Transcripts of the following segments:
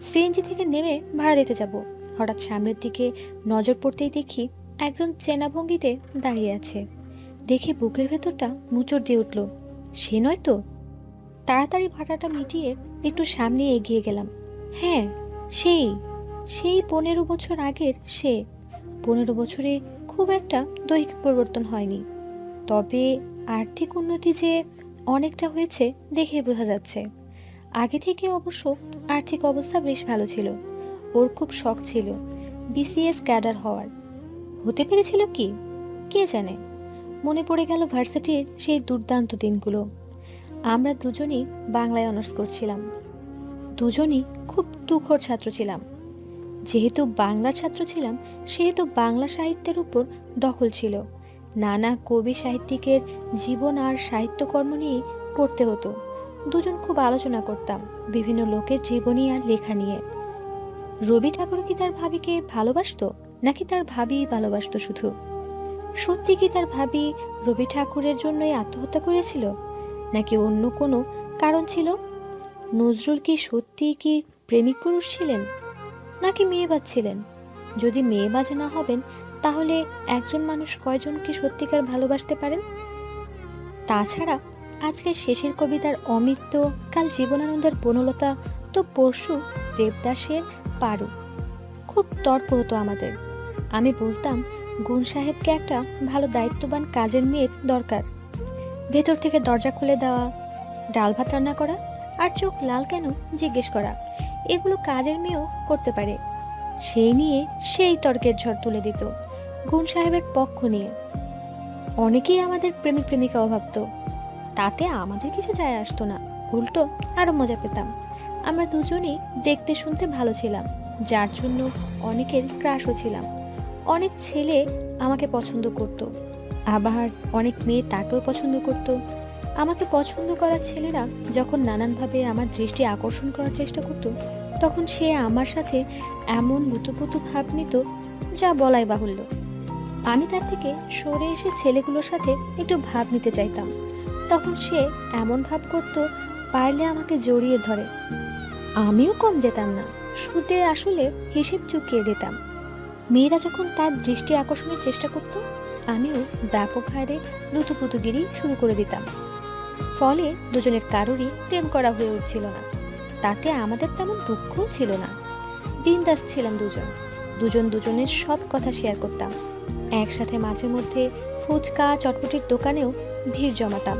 CNG থেকে নেমে ভাড়া দিতে যাব। হঠাৎ সামনের দিকে নজর পড়তেই দেখি একজন চেনা ভঙ্গিতে দাঁড়িয়ে আছে। দেখে বুকের ভেতরটা মুচড় দিয়ে উঠল। সে নয় তো? তাড়াতাড়ি ভাড়াটা মিটিয়ে একটু সামনে এগিয়ে গেলাম। হ্যাঁ সেই সেই পনেরো বছর আগের সে। পনেরো বছরে খুব একটা দৈহিক পরিবর্তন হয়নি। তবে আর্থিক উন্নতি যে অনেকটা হয়েছে দেখে বোঝা যাচ্ছে। আগে থেকে অবশ্য আর্থিক অবস্থা বেশ ভালো ছিল। ওর খুব শখ ছিল বিসিএস ক্যাডার হওয়ার। হতে পেরেছিল কি? কে জানে? মনে পড়ে গেল ভার্সিটির সেই দুর্দান্ত দিনগুলো। আমরা দুজনই বাংলায় অনার্স করছিলাম। দুজনই খুব দুঃখর ছাত্র ছিলাম। যেহেতু বাংলা ছাত্র ছিলাম, সেহেতু বাংলা সাহিত্যের উপর দখল ছিল। নানা কবি সাহিত্যিকের জীবন আর সাহিত্যকর্ম নিয়েই পড়তে হতো। দুজন খুব আলোচনা করতাম, বিভিন্ন লোকের জীবনী আর লেখা নিয়ে। রবি ঠাকুর কি তার ভাবিকে ভালোবাসতো, নাকি তার ভাবি ভালোবাসতো শুধু? সত্যি কি তার ভাবি রবি ঠাকুরের জন্যই আত্মহত্যা করেছিল, নাকি অন্য কোনো কারণ ছিল? নজরুল কি সত্যিই কি প্রেমিক পুরুষ ছিলেন, নাকি মেয়েবাজ ছিলেন? যদি মেয়ে মেয়েবাজ না হবেন, তাহলে একজন মানুষ কয়জনকে সত্যিকার ভালোবাসতে পারেন? তাছাড়া আজকে শেষের কবিতার অমিত্য কাল জীবনানন্দের বনলতা, তো পরশু দেবদাসের পারু। খুব তর্ক হতো আমাদের। আমি বলতাম, গুণ সাহেবকে একটা ভালো দায়িত্ববান কাজের মেয়ের দরকার। ভেতর থেকে দরজা খুলে দেওয়া, ডাল ভাত রান্না করা আর চোখ লাল কেন জিজ্ঞেস করা, এগুলো কাজের মেয়েও করতে পারে। সেই নিয়ে সেই তর্কের ঝড় তুলে দিত গুণ সাহেবের পক্ষ নিয়ে। অনেকেই আমাদের প্রেমিক প্রেমিকা ভাবতো তাতে আমাদের কিছু যায় আসতো না। উল্টো আরও মজা পেতাম। আমরা দুজনেই দেখতে শুনতে ভালো ছিলাম, যার জন্য অনেকের ক্রাশও ছিলাম। অনেক ছেলে আমাকে পছন্দ করত, আবার অনেক মেয়ে তাকেও পছন্দ করত। আমাকে পছন্দ করা ছেলেরা যখন নানানভাবে আমার দৃষ্টি আকর্ষণ করার চেষ্টা করত, তখন সে আমার সাথে এমন লুতুপুতু ভাব নিত যা বলাই বাহুল্য। আমি তার থেকে সরে এসে ছেলেগুলোর সাথে একটু ভাব নিতে চাইতাম। তখন সে এমন ভাব করত, পারলে আমাকে জড়িয়ে ধরে। আমিও কম যেতাম না, সুদে আসলে হিসেব চুকিয়ে দিতাম। মেয়েরা যখন তার দৃষ্টি আকর্ষণের চেষ্টা করত, আমিও ব্যাপক হারে লুতুপুতুগিরি শুরু করে দিতাম। ফলে দুজনের কারোরই প্রেম করা হয়ে উঠছিল না। তাতে আমাদের তেমন দুঃখও ছিল না। বিন্দাস ছিলাম দুজন। দুজন দুজনের সব কথা শেয়ার করতাম। একসাথে মাঝে মধ্যে ফুচকা, চটপটির দোকানেও ভিড় জমাতাম।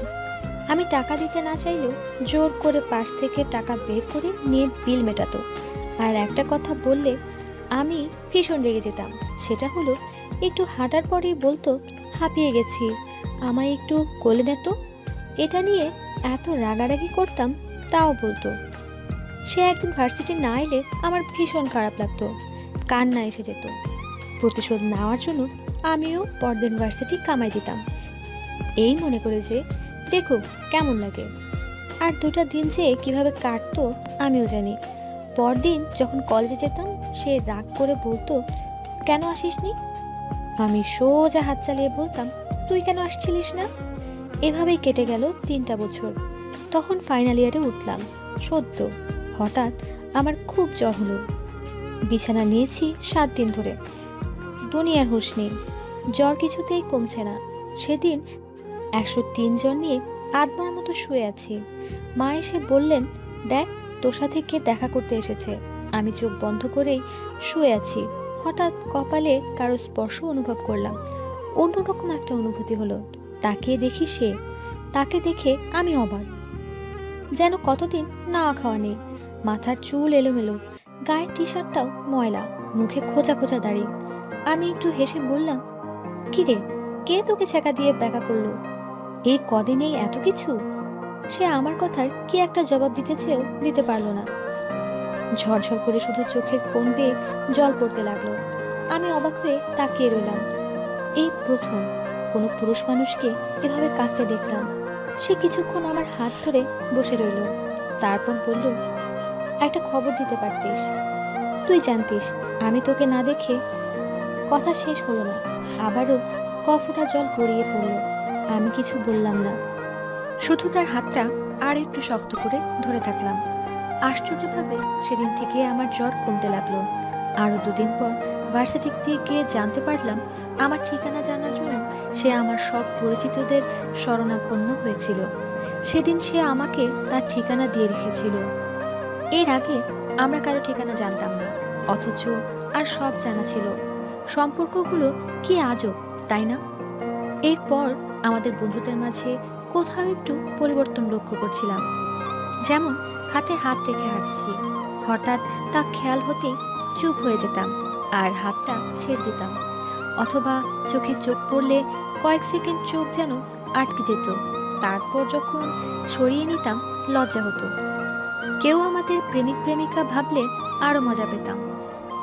আমি টাকা দিতে না চাইলেও জোর করে পাশ থেকে টাকা বের করে নিয়ে বিল মেটাতো। আর একটা কথা বললে আমি ভীষণ রেগে যেতাম। সেটা হলো, একটু হাঁটার পরেই বলতো, হাঁপিয়ে গেছি। আমায় একটু কোলে নেতো এটা নিয়ে এত রাগারাগি করতাম, তাও বলতো। সে একদিন ভার্সিটি না এলে আমার ভীষণ খারাপ লাগতো। কান্না এসে যেত। প্রতিশোধ নেওয়ার জন্য আমিও পরদিন ভার্সিটি কামাই দিতাম। এই মনে করে যে, দেখো, কেমন লাগে। আর দুটা দিন যে কীভাবে কাটতো, আমিও জানি। পরদিন যখন কলেজে যেতাম, সে রাগ করে বলতো, কেন আসিসনি? আমি সোজা হাত চালিয়ে বলতাম, তুই কেন আসছিলিস না? এভাবেই কেটে গেল তিনটা বছর। তখন ফাইনাল ইয়ারে উঠলাম, সদ্য। হঠাৎ আমার খুব জ্বর হলো। বিছানা নিয়েছি সাত দিন ধরে। দুনিয়ার হুঁশ নেই। জ্বর কিছুতেই কমছে না। সেদিন একশো তিন নিয়ে আধবার মতো শুয়ে আছি। মা এসে বললেন, দেখ, তোর সাথে কে দেখা করতে এসেছে? আমি চোখ বন্ধ করেই শুয়ে আছি। হঠাৎ কপালে কারও স্পর্শ অনুভব করলাম। অন্যরকম একটা অনুভূতি হলো। তাকিয়ে দেখি সে। তাকে দেখে আমি অবাক। যেন কতদিন না খাওয়া নেই। মাথার চুল এলোমেলো। গায়ের টি শার্টটাও ময়লা। মুখে খোঁচা খোঁচা দাড়ি। আমি একটু হেসে বললাম কিরে, কে তোকে ছেঁকা দিয়ে ব্যাকা করল? এই কদিনেই এত কিছু? সে আমার কথার কি একটা জবাব দিতে চেয়েও দিতে পারল না। ঝরঝর করে শুধু চোখের কোণ বেয়ে জল পড়তে লাগল। আমি অবাক হয়ে তাকিয়ে রইলাম। এই প্রথম কোনো পুরুষ মানুষকে এভাবে কাঁদতে দেখতাম। সে কিছুক্ষণ আমার হাত ধরে বসে রইল। তারপর বলল, একটা খবর দিতে পারতিস। তুই জানতিস, আমি তোকে না দেখে কথা শেষ হলো না। আবারও কফোটা জল গড়িয়ে পড়ল। আমি কিছু বললাম না। শুধু তার হাতটা আর একটু শক্ত করে ধরে থাকলাম। আশ্চর্যভাবে সেদিন থেকে আমার জ্বর কমতে লাগল। আরও দুদিন পর ভার্সিটি থেকে জানতে পারলাম, আমার ঠিকানা জানার জন্য সে আমার সব পরিচিতদের শরণাপন্ন হয়েছিল। সেদিন সে আমাকে তার ঠিকানা দিয়ে রেখেছিল। এর আগে আমরা কারও ঠিকানা জানতাম না, অথচ আর সব জানা ছিল। সম্পর্কগুলো কি আজব তাই না? এরপর আমাদের বন্ধুদের মাঝে কোথাও একটু পরিবর্তন লক্ষ্য করছিলাম। যেমন হাতে হাত রেখে হাঁটছি, হঠাৎ তা খেয়াল হতেই চুপ হয়ে যেতাম আর হাতটা ছেড়ে দিতাম। অথবা চোখে চোখ পড়লে কয়েক সেকেন্ড চোখ যেন আটকে যেত, তারপর যখন সরিয়ে নিতাম লজ্জা হতো। কেউ আমাদের প্রেমিক প্রেমিকা ভাবলে আরও মজা পেতাম,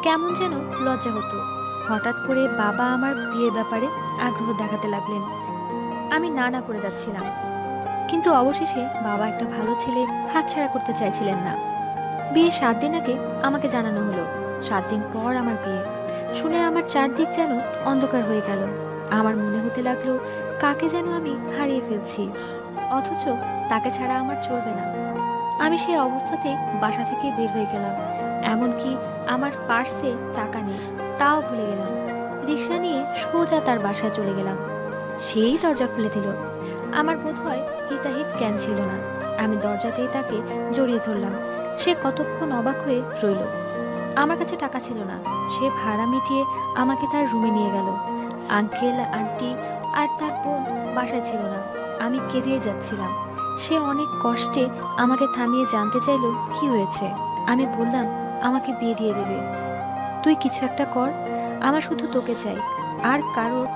কেমন যেন লজ্জা হতো। হঠাৎ করে বাবা আমার বিয়ের ব্যাপারে আগ্রহ দেখাতে লাগলেন। আমি না না করে যাচ্ছিলাম। কিন্তু অবশেষে বাবা একটা ভালো ছেলে হাতছাড়া করতে চাইছিলেন না। বিয়ে সাত দিন আগে আমাকে জানানো হলো। সাত দিন পর আমার বিয়ে। শুনে আমার চারদিক যেন অন্ধকার হয়ে গেল। আমার মনে হতে লাগল, কাকে যেন আমি হারিয়ে ফেলছি? অথচ তাকে ছাড়া আমার চলবে না। আমি সেই অবস্থাতে বাসা থেকে বের হয়ে গেলাম। এমনকি আমার পার্সে টাকা নেই। তাও ভুলে গেলাম। রিক্সা নিয়ে সোজা তার বাসায় চলে গেলাম। সেই দরজা খুলে দিল। আমার বোধ হয় হিতাহিত জ্ঞান ছিল না। আমি দরজাতেই তাকে জড়িয়ে ধরলাম। সে কতক্ষণ অবাক হয়ে রইল। আমার কাছে টাকা ছিল না। সে ভাড়া মিটিয়ে আমাকে তার রুমে নিয়ে গেল। আঙ্কেল, আন্টি আর তার বোন বাসায় ছিল না। আমি কেঁদে যাচ্ছিলাম। সে অনেক কষ্টে আমাকে থামিয়ে জানতে চাইলো, কি হয়েছে? আমি বললাম, আমাকে বিয়ে দিয়ে দেবে। তুই কিছু একটা কর, আমার শুধু তোকে চাই, আর কারোর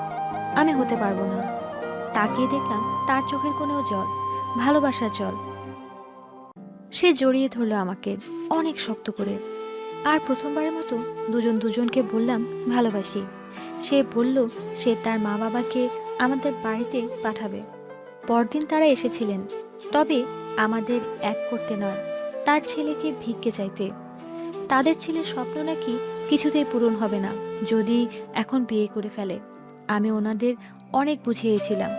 আমি হতে পারব না। তাকিয়ে দেখলাম তার চোখের কোনেও জল, ভালোবাসার জল। সে জড়িয়ে ধরলো আমাকে অনেক শক্ত করে। আর প্রথমবারের মতো দুজন দুজনকে বললাম, ভালোবাসি। সে বলল, সে তার মা বাবাকে আমাদের বাড়িতে পাঠাবে। পরদিন তারা এসেছিলেন। তবে আমাদের এক করতে নয়, তার ছেলেকে ভিক্ষে চাইতে। তাদের ছেলের স্বপ্ন নাকি কিছুতেই পূরণ হবে না, যদি এখন বিয়ে করে ফেলে। আমি ওনাদের অনেক বুঝিয়েছিলাম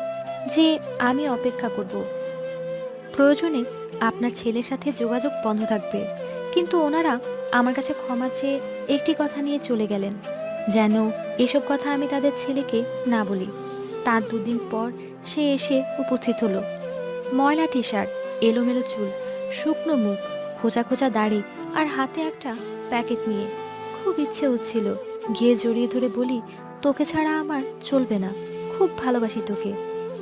যে আমি অপেক্ষা করব। প্রয়োজনে আপনার ছেলের সাথে যোগাযোগ বন্ধ থাকবে, কিন্তু ওনারা আমার কাছে ক্ষমা চেয়ে একটি কথা নিয়ে চলে গেলেন, যেন এসব কথা আমি তাদের ছেলেকে না বলি। তার দুদিন পর সে এসে উপস্থিত হলো। ময়লা টি শার্ট এলোমেলো চুল, শুকনো মুখ, খোঁচা খোঁচা দাড়ি আর হাতে একটা প্যাকেট নিয়ে। খুব ইচ্ছে হচ্ছিল গিয়ে জড়িয়ে ধরে বলি, তোকে ছাড়া আমার চলবে না। খুব ভালোবাসি তোকে।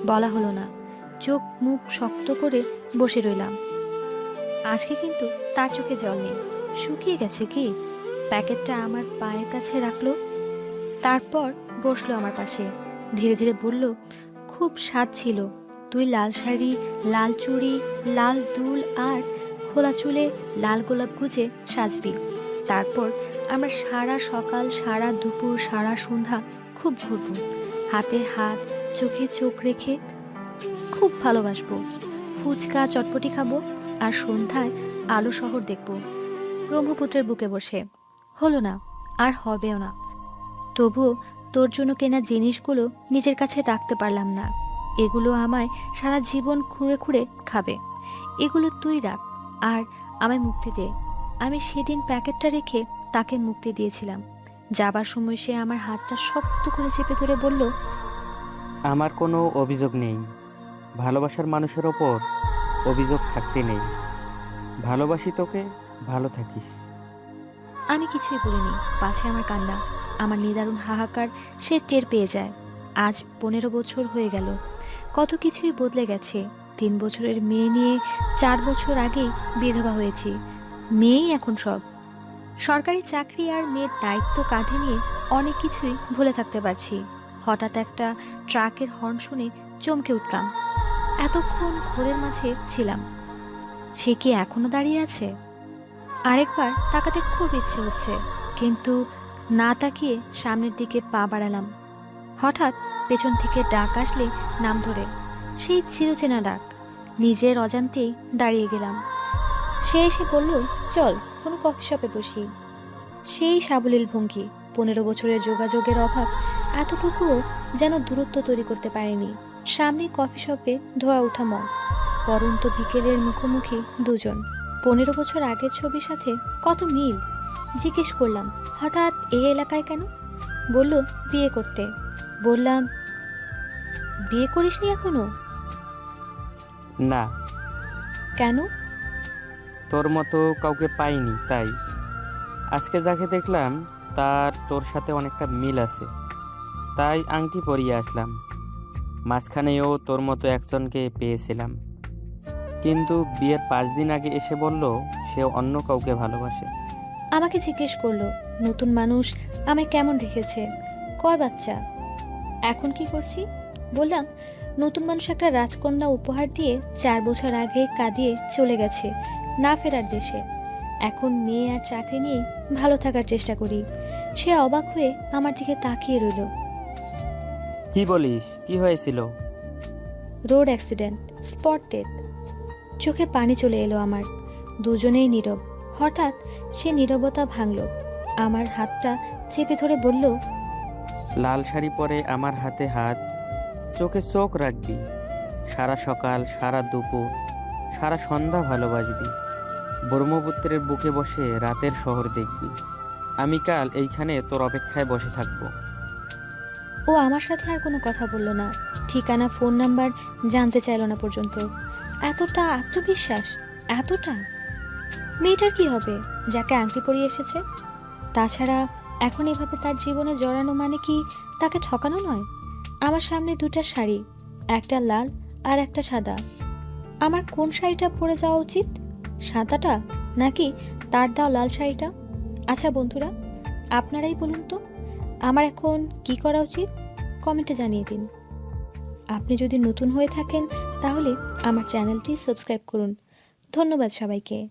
বলা হলো না। চোখ মুখ শক্ত করে বসে রইলাম। আজকে কিন্তু তার চোখে জল নেই। শুকিয়ে গেছে কি? প্যাকেটটা আমার পায়ের কাছে রাখল। তারপর বসল আমার পাশে। ধীরে ধীরে বলল, খুব স্বাদ ছিল। তুই লাল শাড়ি, লাল চুড়ি, লাল দুল আর খোলা চুলে লাল গোলাপ গুজে সাজবি। তারপর আমরা সারা সকাল, সারা দুপুর, সারা সন্ধ্যা খুব ঘুরবো। হাতে হাত, চোখে চোখ রেখে খুব ভালোবাসবো। ফুচকা, চটপটি খাব আর সন্ধ্যায় আলো শহর দেখব। ব্রহ্মপুত্রের বুকে বসে। হলো না, আর হবেও না। তবুও তোর জন্য কেনা জিনিসগুলো নিজের কাছে রাখতে পারলাম না। এগুলো আমায় সারা জীবন খুঁড়ে খুঁড়ে খাবে। এগুলো তুই রাখ, আর আমায় মুক্তি দে। আমি সেদিন প্যাকেটটা রেখে তাকে মুক্তি দিয়েছিলাম। যাবার সময় সে আমার হাতটা শক্ত করে চেপে ধরে বলল আমার কোনো অভিযোগ নেই। ভালোবাসার মানুষের ওপর অভিযোগ থাকতে নেই। ভালোবাসি তোকে ভালো থাকিস। আমি কিছুই বলিনি। পাছে আমার কান্না। আমার নিদারুণ হাহাকার সে টের পেয়ে যায়। আজ পনেরো বছর হয়ে গেল। কত কিছুই বদলে গেছে। তিন বছরের মেয়ে নিয়ে চার বছর আগেই বিধবা হয়েছি। মেয়েই এখন সব। সরকারি চাকরি আর মেয়ের দায়িত্ব কাঁধে নিয়ে অনেক কিছুই ভুলে থাকতে পারছি। হঠাৎ একটা ট্রাকের হর্ন শুনে চমকে উঠলাম। এতক্ষণ ঘোরের মাঝে ছিলাম। সে কি এখনও দাঁড়িয়ে আছে? আরেকবার তাকাতে খুব ইচ্ছে হচ্ছে, কিন্তু না তাকিয়ে সামনের দিকে পা বাড়ালাম। হঠাৎ পেছন থেকে ডাক আসলে নাম ধরে। সেই চিরচেনা ডাক। নিজের অজান্তেই দাঁড়িয়ে গেলাম। সে এসে বলল চল কোনো কফি শপে বসি। সেই সাবলীল ভঙ্গি পনেরো বছরের যোগাযোগের অভাব এতটুকুও যেন দূরত্ব তৈরি করতে পারেনি। সামনে কফি শপে ধোয়া ওঠা মগ পরন্ত বিকেলের মুখোমুখি দুজন। পনেরো বছর আগের ছবির সাথে কত মিল? জিজ্ঞেস করলাম হঠাৎ এই এলাকায় কেন? বলল বিয়ে করতে। বললাম বিয়ে করিসনি এখনও? না। কেন? তোর মতো কাউকে পাইনি, তাই। আজকে যাকে দেখলাম, তার তোর সাথে অনেকটা মিল আছে। তাই আংটি পরিয়ে আসলাম। মাঝখানেও তোর মতো একজনকে পেয়েছিলাম। কিন্তু বিয়ের পাঁচ দিন আগে এসে বলল, সে অন্য কাউকে ভালোবাসে। আমাকে জিজ্ঞেস করল, নতুন মানুষ আমায় কেমন রেখেছে? কয় বাচ্চা? এখন কি করছি? বললাম, নতুন মানুষ একটা রাজকন্যা উপহার দিয়ে চার বছর আগে কাঁদিয়ে চলে গেছে। না ফেরার দেশে। এখন মেয়ে আর চাকরি নিয়ে ভালো থাকার চেষ্টা করি। সে অবাক হয়ে আমার দিকে তাকিয়ে রইল। কি বলিস? কি হয়েছিল? Road accident spot death. চোখে পানি চলে এলো আমার। দুজনেই নীরব। হঠাৎ সে নীরবতা ভাঙল। আমার হাতটা চেপে ধরে বলল লাল শাড়ি পরে আমার হাতে হাত। চোখে চোখ রাখবি। সারা সকাল সারা দুপুর সারা সন্ধ্যা ভালোবাসবি। ব্রহ্মপুত্রের বুকে বসে রাতের শহর দেখবি। আমি কাল এইখানে তোর অপেক্ষায় বসে থাকব। ও আমার সাথে আর কোনো কথা বলল না। ঠিকানা, ফোন নাম্বার জানতে চাইল না পর্যন্ত। এতটা আত্মবিশ্বাস, এতটা? মেয়েটার কি হবে? যাকে আংটি পরিয়ে এসেছে? তাছাড়া এখন এভাবে তার জীবনে জড়ানো মানে কি তাকে ঠকানো নয়? আমার সামনে দুটা শাড়ি, একটা লাল আর একটা সাদা। আমার কোন শাড়িটা পরে যাওয়া উচিত? সাদাটা নাকি তার দাও লাল শাড়িটা? আচ্ছা বন্ধুরা, আপনারাই বলুন তো, আমার এখন কি করা উচিত? কমেন্টে জানিয়ে দিন। আপনি যদি নতুন হয়ে থাকেন, তাহলে আমার চ্যানেলটি সাবস্ক্রাইব করুন। ধন্যবাদ সবাইকে।